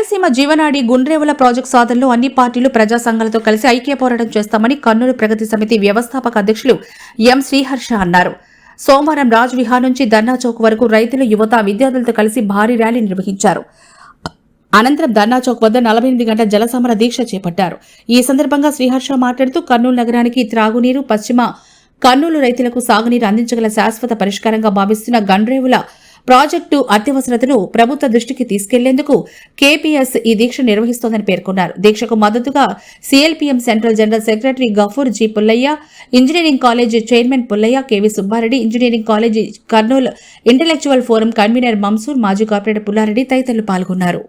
రాయలసీమ జీవనాడి గుండ్రేవుల ప్రాజెక్టు సాధనలో అన్ని పార్టీలు ప్రజా సంఘాలతో కలిసి ఐక్య పోరాటం చేస్తామని కర్నూలు ప్రగతి సమితి వ్యవస్థాపక అధ్యక్షులు ఎం శ్రీహర్ష అన్నారు. సోమవారం రాజ్ విహార్ నుంచి ధర్నా చౌక్ వరకు రైతులు యువత విద్యార్థులతో కలిసి భారీ ర్యాలీ నిర్వహించారు. అనంతరం ధర్నా చౌక్ వద్ద నలభై ఎనిమిది గంటల జలసమర దీక్ష చేపట్టారు. ఈ సందర్భంగా శ్రీహర్ష మాట్లాడుతూ కర్నూలు నగరానికి త్రాగునీరు పశ్చిమ కర్నూలు రైతులకు సాగునీరు అందించగల శాశ్వత పరిష్కారంగా భావిస్తున్న గండ్రేవుల ప్రాజెక్టు అత్యవసరతను ప్రభుత్వ దృష్టికి తీసుకెళ్ళేందుకు కేపీఎస్ ఈ దీక్ష నిర్వహిస్తోందని పేర్కొన్నారు. దీక్షకు మద్దతుగా CLPM central general secretary Gafoor G Pullaiah engineering college chairman Pullaiah K V Subbareddy engineering college Kurnool intellectual forum convenor Mansoor మాజీ కార్పొరేటర్ పుల్లారెడ్డి తదితరులు పాల్గొన్నారు.